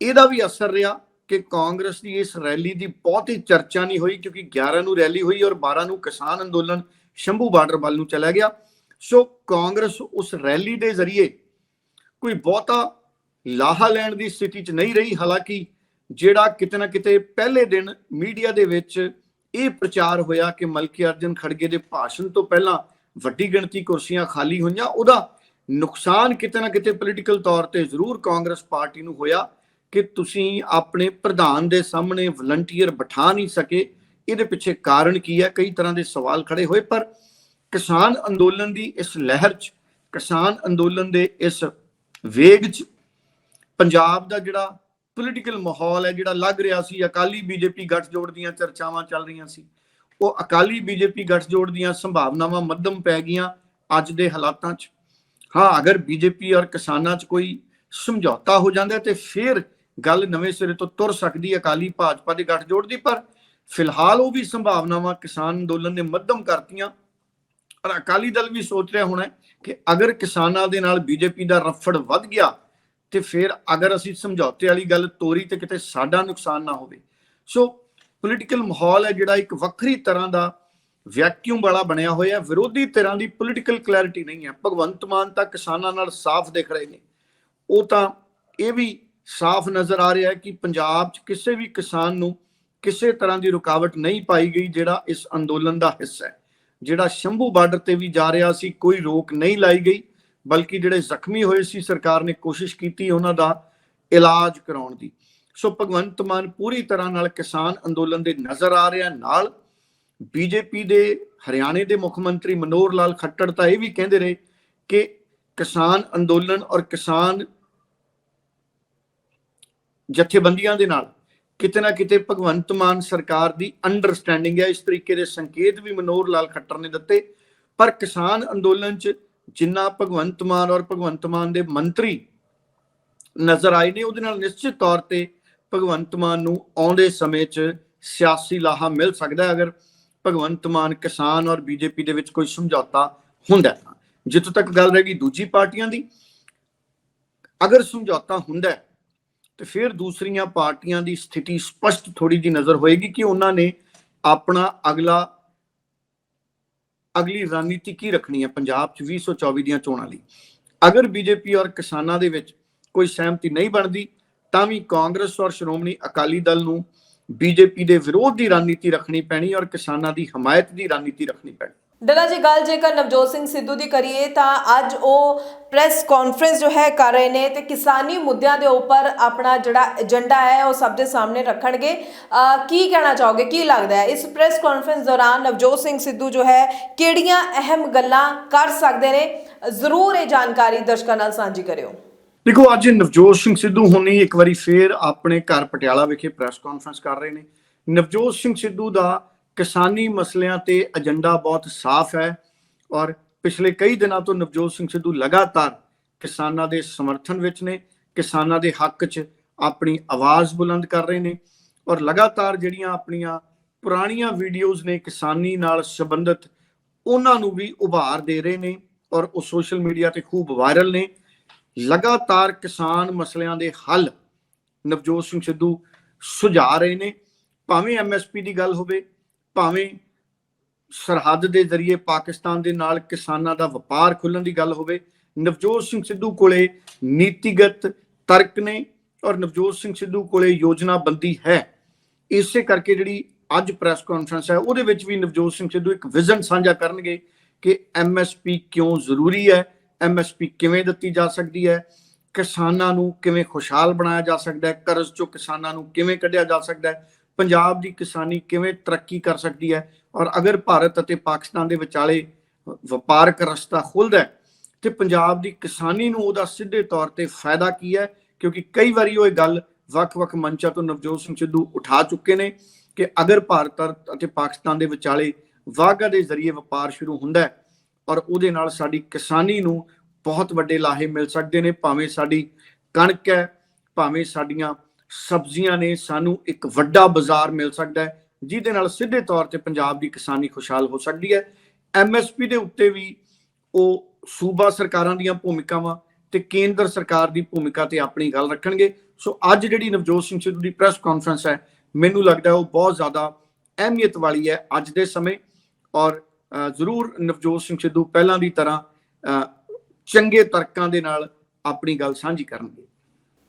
ਇਹਦਾ ਵੀ ਅਸਰ ਰਿਹਾ ਕਿ ਕਾਂਗਰਸ ਦੀ ਇਸ ਰੈਲੀ ਦੀ ਬਹੁਤੀ ਚਰਚਾ ਨਹੀਂ ਹੋਈ, ਕਿਉਂਕਿ 11 ਨੂੰ ਰੈਲੀ ਹੋਈ ਔਰ 12 ਨੂੰ ਕਿਸਾਨ ਅੰਦੋਲਨ ਸ਼ੰਭੂ ਬਾਰਡਰ ਵੱਲ ਨੂੰ ਚਲਾ ਗਿਆ। ਸੋ ਕਾਂਗਰਸ ਉਸ ਰੈਲੀ ਦੇ ਜ਼ਰੀਏ ਕੋਈ ਬਹੁਤਾ ਲਾਹਾ ਲੈਣ ਦੀ ਸਥਿਤੀ 'ਚ ਨਹੀਂ ਰਹੀ। ਹਾਲਾਂਕਿ ਜਿਹੜਾ ਕਿਤੇ ਨਾ ਕਿਤੇ ਪਹਿਲੇ ਦਿਨ ਮੀਡੀਆ ਦੇ ਵਿੱਚ ਇਹ ਪ੍ਰਚਾਰ ਹੋਇਆ ਕਿ ਮਲਕੀ ਅਰਜਨ ਖੜਗੇ ਦੇ ਭਾਸ਼ਣ ਤੋਂ ਪਹਿਲਾਂ ਵੱਡੀ ਗਿਣਤੀ ਕੁਰਸੀਆਂ ਖਾਲੀ ਹੋਈਆਂ, ਉਹਦਾ ਨੁਕਸਾਨ ਕਿਤੇ ਨਾ ਕਿਤੇ ਪੋਲੀਟੀਕਲ ਤੌਰ ਤੇ ਜ਼ਰੂਰ ਕਾਂਗਰਸ ਪਾਰਟੀ ਨੂੰ ਹੋਇਆ। ਕਿ ਤੁਸੀਂ ਆਪਣੇ ਪ੍ਰਧਾਨ ਦੇ ਸਾਹਮਣੇ ਵਲੰਟੀਅਰ ਬਿਠਾ ਨਹੀਂ ਸਕੇ, ਇਹਦੇ ਪਿੱਛੇ ਕਾਰਨ ਕੀ ਹੈ? ਕਈ ਤਰ੍ਹਾਂ ਦੇ ਸਵਾਲ ਖੜੇ ਹੋਏ, ਪਰ ਕਿਸਾਨ ਅੰਦੋਲਨ ਦੀ ਇਸ ਲਹਿਰ 'ਚ, ਕਿਸਾਨ ਅੰਦੋਲਨ ਦੇ ਇਸ ਵੇਗ 'ਚ ਪੰਜਾਬ ਦਾ ਜਿਹੜਾ ਪੋਲੀਟੀਕਲ ਮਾਹੌਲ ਹੈ, ਜਿਹੜਾ ਲੱਗ ਰਿਹਾ ਸੀ, ਅਕਾਲੀ ਬੀਜੇਪੀ ਗੱਠਜੋੜ ਦੀਆਂ ਚਰਚਾਵਾਂ ਚੱਲ ਰਹੀਆਂ ਸੀ, ਉਹ ਅਕਾਲੀ ਬੀਜੇਪੀ ਗੱਠਜੋੜ ਦੀਆਂ ਸੰਭਾਵਨਾਵਾਂ ਮੱਧਮ ਪੈ ਗਈਆਂ ਅੱਜ ਦੇ ਹਾਲਾਤਾਂ 'ਚ। ਹਾਂ, ਅਗਰ ਬੀਜੇਪੀ ਔਰ ਕਿਸਾਨਾਂ 'ਚ ਕੋਈ ਸਮਝੌਤਾ ਹੋ ਜਾਂਦਾ ਹੈ, ਤੇ ਫਿਰ ਗੱਲ ਨਵੇਂ ਸਿਰੇ ਤੋਂ ਤੁਰ ਸਕਦੀ ਹੈ ਅਕਾਲੀ ਭਾਜਪਾ ਦੇ ਗੱਠਜੋੜ ਦੀ, ਪਰ ਫਿਲਹਾਲ ਉਹ ਵੀ ਸੰਭਾਵਨਾਵਾਂ ਕਿਸਾਨ ਅੰਦੋਲਨ ਨੇ ਮੱਧਮ ਕਰਤੀਆਂ। ਪਰ ਅਕਾਲੀ ਦਲ ਵੀ ਸੋਚ ਰਿਹਾ ਹੋਣਾ ਕਿ ਅਗਰ ਕਿਸਾਨਾਂ ਦੇ ਨਾਲ ਬੀਜੇਪੀ ਦਾ ਰਫੜ ਵੱਧ ਗਿਆ, ਤੇ ਫਿਰ ਅਗਰ ਅਸੀਂ ਸਮਝੌਤੇ ਵਾਲੀ ਗੱਲ ਤੋਰੀ ਤੇ ਕਿਤੇ ਸਾਡਾ ਨੁਕਸਾਨ ਨਾ ਹੋਵੇ। ਸੋ ਪੋਲੀਟੀਕਲ ਮਾਹੌਲ ਹੈ ਜਿਹੜਾ ਇੱਕ ਵੱਖਰੀ ਤਰ੍ਹਾਂ ਦਾ ਵੈਕਿਊਮ ਵਾਲਾ ਬਣਿਆ ਹੋਇਆ ਹੈ। ਵਿਰੋਧੀ ਧਿਰਾਂ ਦੀ ਪੋਲੀਟੀਕਲ ਕਲੈਰਿਟੀ ਨਹੀਂ ਹੈ। ਭਗਵੰਤ ਮਾਨ ਤਾਂ ਕਿਸਾਨਾਂ ਨਾਲ ਸਾਫ਼ ਦਿਖ ਰਹੇ ਨੇ। ਉਹ ਤਾਂ ਇਹ ਵੀ ਸਾਫ਼ ਨਜ਼ਰ ਆ ਰਿਹਾ ਹੈ ਕਿ ਪੰਜਾਬ 'ਚ ਕਿਸੇ ਵੀ ਕਿਸਾਨ ਨੂੰ ਕਿਸੇ ਤਰ੍ਹਾਂ ਦੀ ਰੁਕਾਵਟ ਨਹੀਂ ਪਾਈ ਗਈ, ਜਿਹੜਾ ਇਸ ਅੰਦੋਲਨ ਦਾ ਹਿੱਸਾ ਹੈ। ਜਿਹੜਾ ਸ਼ੰਭੂ ਬਾਰਡਰ ਤੇ ਵੀ ਜਾ ਰਿਹਾ ਸੀ, ਕੋਈ ਰੋਕ ਨਹੀਂ ਲਾਈ ਗਈ, ਬਲਕਿ ਜਿਹੜੇ ਜ਼ਖਮੀ ਹੋਏ ਸੀ, ਸਰਕਾਰ ਨੇ ਕੋਸ਼ਿਸ਼ ਕੀਤੀ ਉਹਨਾਂ ਦਾ ਇਲਾਜ ਕਰਾਉਣ ਦੀ। ਸੋ ਭਗਵੰਤ ਮਾਨ ਪੂਰੀ ਤਰ੍ਹਾਂ ਨਾਲ ਕਿਸਾਨ ਅੰਦੋਲਨ ਦੇ ਨਜ਼ਰ ਆ ਰਿਹਾ ਨਾਲ ਬੀਜੇਪੀ ਦੇ, ਹਰਿਆਣੇ ਦੇ ਮੁੱਖ ਮੰਤਰੀ ਮਨੋਹਰ ਲਾਲ ਖੱਟੜ ਤਾਂ ਇਹ ਵੀ ਕਹਿੰਦੇ ਰਹੇ ਕਿ ਕਿਸਾਨ ਅੰਦੋਲਨ ਔਰ ਕਿਸਾਨ ਜਥੇਬੰਦੀਆਂ ਦੇ ਨਾਲ ਕਿਤੇ ਨਾ ਕਿਤੇ ਭਗਵੰਤ ਮਾਨ ਸਰਕਾਰ ਦੀ ਅੰਡਰਸਟੈਂਡਿੰਗ ਹੈ। ਇਸ ਤਰੀਕੇ ਦੇ ਸੰਕੇਤ ਵੀ ਮਨੋਹਰ ਲਾਲ ਖੱਟਰ ਨੇ ਦਿੱਤੇ। ਪਰ ਕਿਸਾਨ ਅੰਦੋਲਨ 'ਚ ਜਿੰਨਾ ਭਗਵੰਤ ਮਾਨ ਔਰ ਭਗਵੰਤ ਮਾਨ ਦੇ ਮੰਤਰੀ ਨਜ਼ਰ ਆਏ ਨੇ, ਉਹਦੇ ਨਾਲ ਨਿਸ਼ਚਿਤ ਤੌਰ ਤੇ ਭਗਵੰਤ ਮਾਨ ਨੂੰ ਆਉਂਦੇ ਸਮੇਂ 'ਚ ਸਿਆਸੀ ਲਾਹਾ ਮਿਲ ਸਕਦਾ ਹੈ, ਅਗਰ ਭਗਵੰਤ ਮਾਨ ਕਿਸਾਨ ਔਰ ਬੀਜੇਪੀ ਦੇ ਵਿੱਚ ਕੋਈ ਸਮਝੌਤਾ ਹੁੰਦਾ ਜਿੱਥੋਂ ਤੱਕ ਗੱਲ ਰਹਿ ਦੂਜੀ ਪਾਰਟੀਆਂ ਦੀ, ਅਗਰ ਸਮਝੌਤਾ ਹੁੰਦਾ ਤੇ ਫਿਰ ਦੂਸਰੀਆਂ ਪਾਰਟੀਆਂ ਦੀ ਸਥਿਤੀ ਸਪਸ਼ਟ ਥੋੜੀ ਜੀ ਨਜ਼ਰ ਹੋਏਗੀ ਕਿ ਉਹਨਾਂ ਨੇ ਆਪਣਾ ਅਗਲਾ, ਅਗਲੀ ਰਣਨੀਤੀ ਕੀ ਰੱਖਣੀ ਹੈ ਪੰਜਾਬ 'ਚ 2024 ਦੀਆਂ ਚੋਣਾਂ ਲਈ। ਅਗਰ ਬੀਜੇਪੀ ਔਰ ਕਿਸਾਨਾਂ ਦੇ ਵਿੱਚ ਕੋਈ ਸਹਿਮਤੀ ਨਹੀਂ ਬਣਦੀ, ਤਾਂ ਵੀ ਕਾਂਗਰਸ ਔਰ ਸ਼੍ਰੋਮਣੀ ਅਕਾਲੀ ਦਲ ਨੂੰ ਬੀਜੇਪੀ ਦੇ ਵਿਰੋਧ ਦੀ ਰਣਨੀਤੀ ਰੱਖਣੀ ਪੈਣੀ ਔਰ ਕਿਸਾਨਾਂ ਦੀ ਹਮਾਇਤ ਦੀ ਰਣਨੀਤੀ ਰੱਖਣੀ ਪੈਣੀ। ਡੱਲਾ ਜੀ, ਗੱਲ ਜੇਕਰ ਨਵਜੋਤ ਸਿੰਘ ਸਿੱਧੂ ਦੀ ਕਰੀਏ ਤਾਂ ਅੱਜ ਉਹ ਪ੍ਰੈਸ ਕਾਨਫਰੰਸ ਜੋ ਹੈ ਕਰ ਰਹੇ ਨੇ ਤੇ ਕਿਸਾਨੀ ਮੁੱਦਿਆਂ ਦੇ ਉੱਪਰ ਆਪਣਾ ਜਿਹੜਾ ਏਜੰਡਾ ਹੈ, ਉਹ ਸਭ ਦੇ ਸਾਹਮਣੇ ਰੱਖਣਗੇ। ਕੀ ਕਹਿਣਾ ਚਾਹੋਗੇ? ਕੀ ਲੱਗਦਾ ਹੈ? ਇਸ ਪ੍ਰੈਸ ਕਾਨਫਰੰਸ ਦੌਰਾਨ ਨਵਜੋਤ ਸਿੰਘ ਸਿੱਧੂ ਜੋ ਹੈ, ਕਿਹੜੀਆਂ ਅਹਿਮ ਗੱਲਾਂ ਕਰ ਸਕਦੇ ਨੇ? ਜ਼ਰੂਰ ਇਹ ਜਾਣਕਾਰੀ ਦਰਸ਼ਕਾਂ ਨਾਲ ਸਾਂਝੀ ਕਰਿਓ। ਦੇਖੋ, ਅੱਜ ਨਵਜੋਤ ਸਿੰਘ ਸਿੱਧੂ ਹੁਣੀ ਇੱਕ ਵਾਰੀ ਫੇਰ ਆਪਣੇ ਘਰ ਪਟਿਆਲਾ ਵਿਖੇ ਪ੍ਰੈਸ ਕਾਨਫਰੰਸ ਕਰ ਰਹੇ ਨੇ। ਨਵਜੋਤ ਸਿੰਘ ਸਿੱਧੂ ਦਾ ਕਿਸਾਨੀ ਮਸਲਿਆਂ ਤੇ ਏਜੰਡਾ ਬਹੁਤ ਸਾਫ਼ ਹੈ ਔਰ ਪਿਛਲੇ ਕਈ ਦਿਨਾਂ ਤੋਂ ਨਵਜੋਤ ਸਿੰਘ ਸਿੱਧੂ ਲਗਾਤਾਰ ਕਿਸਾਨਾਂ ਦੇ ਸਮਰਥਨ ਵਿੱਚ ਨੇ, ਕਿਸਾਨਾਂ ਦੇ ਹੱਕ 'ਚ ਆਪਣੀ ਆਵਾਜ਼ ਬੁਲੰਦ ਕਰ ਰਹੇ ਨੇ ਔਰ ਲਗਾਤਾਰ ਜਿਹੜੀਆਂ ਆਪਣੀਆਂ ਪੁਰਾਣੀਆਂ ਵੀਡੀਓਜ਼ ਨੇ ਕਿਸਾਨੀ ਨਾਲ ਸੰਬੰਧਿਤ, ਉਹਨਾਂ ਨੂੰ ਵੀ ਉਭਾਰ ਦੇ ਰਹੇ ਨੇ ਔਰ ਉਹ ਸੋਸ਼ਲ ਮੀਡੀਆ ਤੇ ਖੂਬ ਵਾਇਰਲ ਨੇ। ਲਗਾਤਾਰ ਕਿਸਾਨ ਮਸਲਿਆਂ ਦੇ ਹੱਲ ਨਵਜੋਤ ਸਿੰਘ ਸਿੱਧੂ ਸੁਝਾ ਰਹੇ ਨੇ, ਭਾਵੇਂ ਐਮਐਸਪੀ ਦੀ ਗੱਲ ਹੋਵੇ ਭਾਵੇਂ ਸਰਹੱਦ ਦੇ ਜ਼ਰੀਏ ਪਾਕਿਸਤਾਨ ਦੇ ਨਾਲ ਕਿਸਾਨਾਂ ਦਾ ਵਪਾਰ ਖੁੱਲਣ ਦੀ ਗੱਲ ਹੋਵੇ, ਨਵਜੋਤ ਸਿੰਘ ਸਿੱਧੂ ਕੋਲੇ ਨੀਤੀਗਤ ਤਰਕ ਨੇ ਔਰ ਨਵਜੋਤ ਸਿੰਘ ਸਿੱਧੂ ਕੋਲੇ ਯੋਜਨਾਬੰਦੀ ਹੈ। ਇਸੇ ਕਰਕੇ ਜਿਹੜੀ ਅੱਜ ਪ੍ਰੈਸ ਕਾਨਫਰੰਸ ਹੈ, ਉਹਦੇ ਵਿੱਚ ਵੀ ਨਵਜੋਤ ਸਿੰਘ ਸਿੱਧੂ ਇੱਕ ਵਿਜ਼ਨ ਸਾਂਝਾ ਕਰਨਗੇ ਕਿ ਐਮਐਸਪੀ ਕਿਉਂ ਜ਼ਰੂਰੀ ਹੈ ਐਮਐਸਪੀ ਕਿਵੇਂ ਦਿੱਤੀ ਜਾ ਸਕਦੀ ਹੈ, ਕਿਸਾਨਾਂ ਨੂੰ ਕਿਵੇਂ ਖੁਸ਼ਹਾਲ ਬਣਾਇਆ ਜਾ ਸਕਦਾ ਹੈ, ਕਰਜ਼ ਚੋਂ ਕਿਸਾਨਾਂ ਨੂੰ ਕਿਵੇਂ ਕੱਢਿਆ ਜਾ ਸਕਦਾ ਹੈ ਪੰਜਾਬ ਦੀ ਕਿਸਾਨੀ ਕਿਵੇਂ ਤਰੱਕੀ ਕਰ ਸਕਦੀ ਹੈ? ਔਰ ਅਗਰ ਭਾਰਤ ਅਤੇ ਪਾਕਿਸਤਾਨ ਦੇ ਵਿਚਾਲੇ ਵਪਾਰਕ ਰਸਤਾ ਖੁੱਲਦਾ ਹੈ, ਤੇ ਪੰਜਾਬ ਦੀ ਕਿਸਾਨੀ ਨੂੰ ਉਹਦਾ ਸਿੱਧੇ ਤੌਰ ਤੇ ਫਾਇਦਾ ਕੀ ਹੈ? ਕਿਉਂਕਿ ਕਈ ਵਾਰੀ ਉਹ ਇਹ ਗੱਲ ਵੱਖ-ਵੱਖ ਮੰਚਾਂ ਤੋਂ ਨਵਜੋਤ ਸਿੰਘ ਸਿੱਧੂ ਉਠਾ ਚੁੱਕੇ ਨੇ ਕਿ ਅਗਰ ਭਾਰਤ ਅਤੇ ਪਾਕਿਸਤਾਨ ਦੇ ਵਿਚਾਲੇ ਵਾਗਾ ਦੇ ਜ਼ਰੀਏ ਵਪਾਰ ਸ਼ੁਰੂ ਹੁੰਦਾ ਹੈ, ਔਰ ਉਹਦੇ ਨਾਲ ਸਾਡੀ ਕਿਸਾਨੀ ਨੂੰ ਬਹੁਤ ਵੱਡੇ ਲਾਹੇ ਮਿਲ ਸਕਦੇ ਨੇ, ਭਾਵੇਂ ਸਾਡੀ ਕਣਕ ਹੈ, ਭਾਵੇਂ ਸਾਡੀਆਂ ਸਬਜ਼ੀਆਂ ਨੇ ਸਾਨੂੰ ਇੱਕ ਵੱਡਾ ਬਾਜ਼ਾਰ ਮਿਲ ਸਕਦਾ ਹੈ, ਜਿਹਦੇ ਨਾਲ ਸਿੱਧੇ ਤੌਰ ਤੇ ਪੰਜਾਬ ਦੀ ਕਿਸਾਨੀ ਖੁਸ਼ਹਾਲ ਹੋ ਸਕਦੀ ਹੈ। ਐਮਐਸਪੀ ਦੇ ਉੱਤੇ ਵੀ ਉਹ ਸੂਬਾ ਸਰਕਾਰਾਂ ਦੀਆਂ ਭੂਮਿਕਾਵਾਂ ਤੇ ਕੇਂਦਰ ਸਰਕਾਰ ਦੀ ਭੂਮਿਕਾ ਤੇ ਆਪਣੀ ਗੱਲ ਰੱਖਣਗੇ। ਸੋ ਅੱਜ ਜਿਹੜੀ ਨਵਜੋਤ ਸਿੰਘ ਸਿੱਧੂ ਦੀ ਪ੍ਰੈਸ ਕਾਨਫਰੰਸ ਹੈ, ਮੈਨੂੰ ਲੱਗਦਾ ਉਹ ਬਹੁਤ ਜ਼ਿਆਦਾ ਅਹਿਮੀਅਤ ਵਾਲੀ ਹੈ ਅੱਜ ਦੇ ਸਮੇਂ। ਔਰ ਜ਼ਰੂਰ ਨਵਜੋਤ ਸਿੰਘ ਸਿੱਧੂ ਪਹਿਲਾਂ ਦੀ ਤਰ੍ਹਾਂ ਚੰਗੇ ਤਰਕਾਂ ਦੇ ਨਾਲ ਆਪਣੀ ਗੱਲ ਸਾਂਝੀ ਕਰਨਗੇ।